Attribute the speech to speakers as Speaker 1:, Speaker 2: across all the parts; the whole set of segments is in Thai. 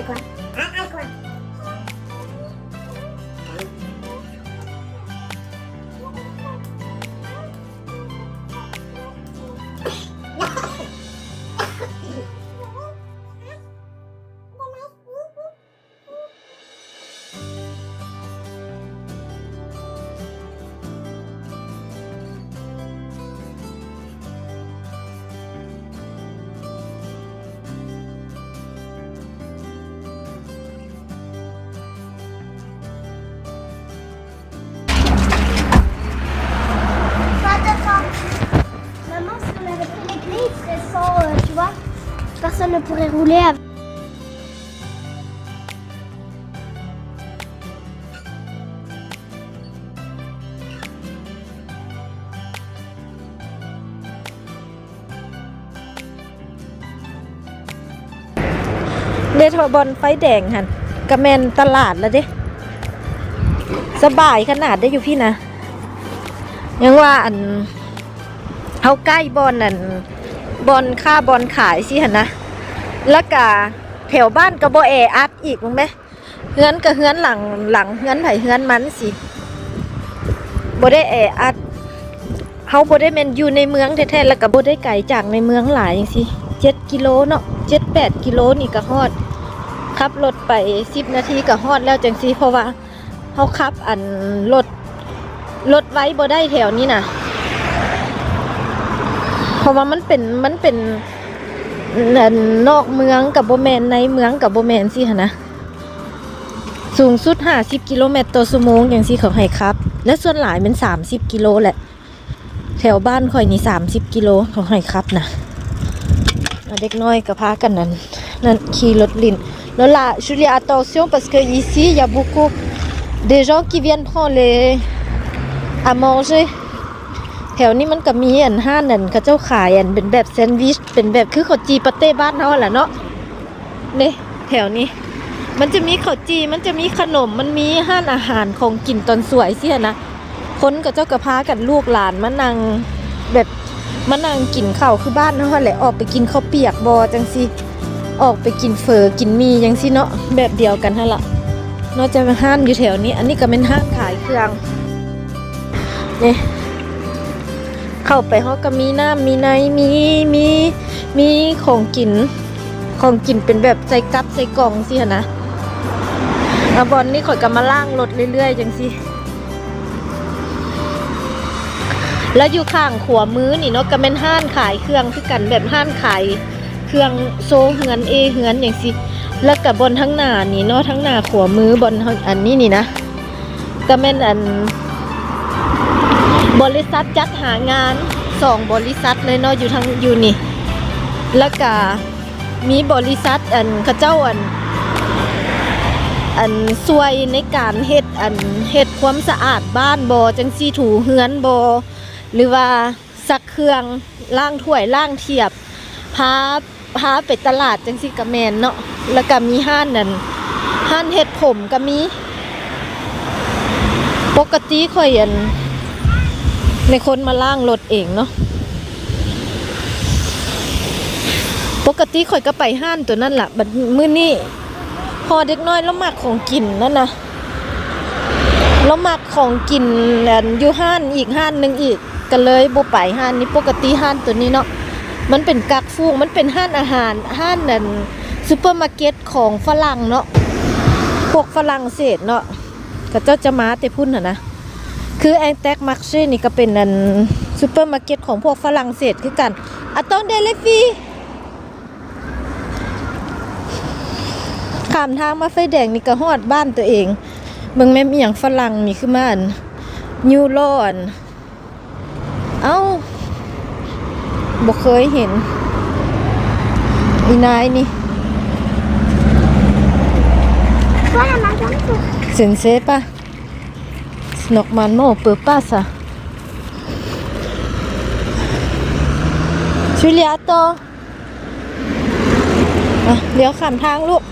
Speaker 1: À quoi
Speaker 2: personne ne pourrait rouler avec.
Speaker 3: เดทบอลไฟแดงหันกระแมนตลาดแล้วเด้สบายขนาดได้อยู่พี่นะ ยังว่าอันเอาใกล้บอลนั่น บอลค่าบอลขายสิหันนะแล้วก็แถวบ้านก็บ่แออัดอีกมั้งไหมเฮือนก็เฮือนหลังหลังเฮือนไผเฮือนมันสิบ่ได้แออัดเฮาบ่ได้แมนอยู่ในเมืองแท้ๆแล้วก็บ่ได้ไกลจากในเมืองหลายจังซี่7กิโลเนาะ7 8กิโลนี่ก็ฮอดขับรถไป10นาทีก็ฮอดแล้วจังซี่เพราะว่าเฮาขับอันรถรถไว้บ่ได้แถวนี้น่ะ ราะว่ามันเป็นมันเป็นนอกเมืองกับโบแมนในเมืองกับโบแมนสิหนนะสูงสุด50กิโลเมตรต่อชั่วโมงอย่างสิเขาให้ครับ และส่วนหลายเป็น30กิโลแหละ แถวบ้านข่อยนี่30กิโลเขาให้ครับนะเด็กน้อยก็พากันนั่นนั่นขี่รถลินแล้วล่ะ Julie attention parce que ici il y a beaucoup des gens qui viennent prendre les à manger ถวนี้มันก็มีอันห้านอันเขาเจ้าขายอันเป็นแบบแซนด์วิชเป็นแบบคือข้าวจีปาเต้บ้านเฮาแหละเนาะเนี่ยแถวนี้ มันจะมีข้าวจีมันจะมีขนมมันมีห้านอาหารของกินตอนสวยเสียนะคนกับเจ้ากระพากันลูกหลานมานั่งแบบมานั่งกินข้าวคือบ้านเฮาแหละออกไปกินข้าวเปียกบอจังสิออกไปกินเฟอกินมีจังสิเนาะแบบเดียวกันฮะละนอกจากห้านอยู่แถวนี้ อันนี้ก็เป็นห้านขายเครื่องเนี่ย เข้าไปเขาก็มีน้ำมีในมีมีมีของกิน ของกินเป็นแบบใส่กัดใส่กล่องสิหนนะอาบอลนี่ข่อยก็มาล่างรถเรื่อยๆจังสิแล้วอยู่ข้างขวามือนี่เนาะก็เป็นห้านขายเครื่องคือกันแบบห้านขายเครื่องโซเฮือนเอเฮือนอย่างสิแล้วกับบนทั้งหน้านี่เนาะทั้งหน้าขวามือบนอันนี้นี่นะก็เป็นอัน บริษัทจัดหางานสองบริษัทเลยเนาะอยู่ทางอยู่นี่ แล้วก็มีบริษัทอันเขาเจ้าอัน อันช่วยในการเฮ็ดอันเฮ็ดความสะอาดบ้านบอจังซี่ถูเฮือนบอหรือว่าซักเครื่องล้างถ้วยล้างเทียบพาพาไปตลาดจังซี่กะแมนเนาะแล้วก็มีห้านนั่นห้านเฮ็ดผมก็มี ปกติข่อยอัน ในคนมาล่างรถเองเนาะปกติข่อยก็ไปห้านตัวนั่นแหละบัดมื้อนี้พอเด็กน้อยแล้วมักของกินนั่นนะแล้วมักของกินแล้วอยู่ห้านอีกห้านหนึ่งอีกก็เลยบ่ไปห้านนี้ปกติห้านตัวนี้เนาะมันเป็นกักฟูกมันเป็นห้านอาหารห้านนั่นซูเปอร์มาร์เก็ตของฝรั่งเนาะพวกฝรั่งเศสเนาะก็เจ้าจะมาแต่พุ่นน่ะนะ คือแองแท็กมาร์เช่นี่ก็เป็นอันซูเปอร์มาร์เก็ตของพวกฝรั่งเศสคือกันอะต้องเดลิฟีขามทางมาไฟแดงนี่ก็ฮอดบ้านตัวเองเบิ่งแม่นมีหยังฝรั่งนี่คือมาอันนิวโลอันเอ้าบ่เคยเห็นอีนายนี่
Speaker 2: Voilà, madame.
Speaker 3: Sensei pas. Normalement, on peut pas ça. Julia, attends. อะเลี้ยวข้ามทางลูก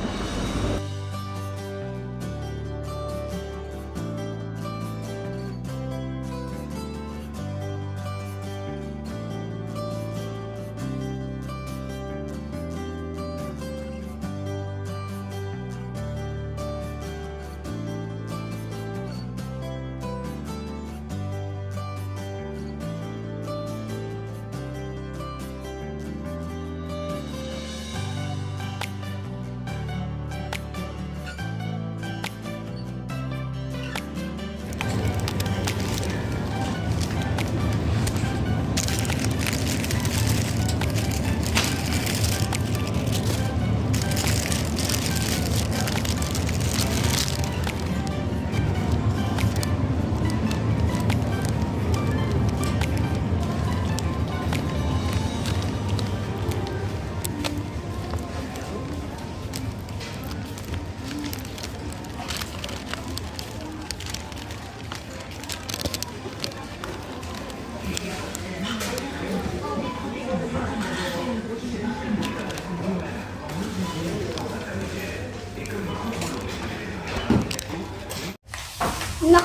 Speaker 2: Non.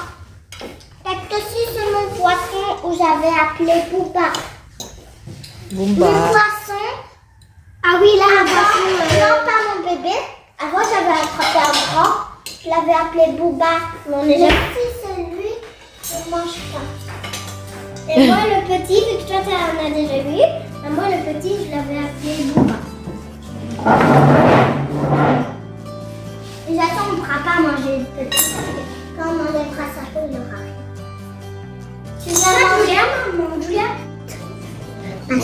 Speaker 2: Parce que si c'est mon poisson où j'avais appelé
Speaker 3: Poupa.
Speaker 2: Mon poisson. Ah oui, là, un poisson. Euh, non, pas mon bébé. Avant, j'avais attrapé un bras. Je l'avais appelé Booba. Mais on. Si c'est lui, je mange pas. Et moi, le petit, vu que toi, tu en as déjà vu, ben, moi, le petit, je l'avais appelé Bouba. J'attends, on ne pourra pas manger le petit. Quand on enlèvera sa peau, il aura rien. Tu l'as mangé, maman, Julia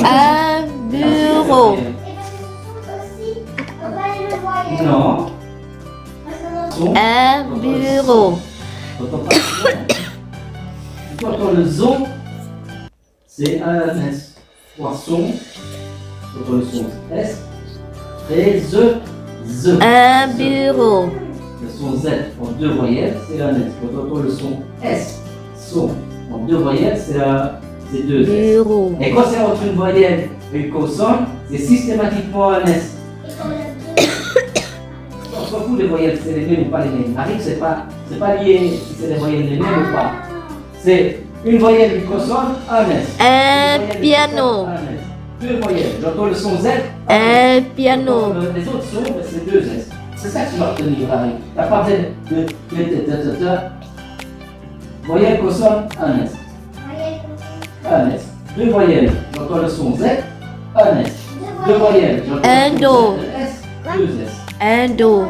Speaker 3: ah,
Speaker 2: Un bureau. Non. Un bureau. Quand on le
Speaker 1: zoo, c'est un S. Poisson, autre son S, et
Speaker 3: the, the. Un bureau.
Speaker 1: Le son Z en deux voyelles, c'est un S. Quand on entend le son S, son en deux voyelles, c'est un c'est deux S. Et quand c'est entre une voyelle et une consonne, c'est systématiquement un S. On s'en fout des voyelles, c'est les mêmes ou pas les mêmes. Arrive, c'est pas, c'est pas lié si c'est les voyelles les mêmes ou pas. C'est une voyelle, une consonne, un S. Un piano. Deux voyelles. J'entends le son Z.
Speaker 3: Un ah
Speaker 1: piano. Les autres sons, ben, c'est deux S. C'est ça que tu vas retenir, Harry. T'as pas besoin de. Voyelle, consonne, un S. Un S. Deux voyelles. J'entends le son Z. Un S.
Speaker 2: Deux voyelles.
Speaker 3: Un do.
Speaker 1: Deux S.
Speaker 3: Un
Speaker 2: do.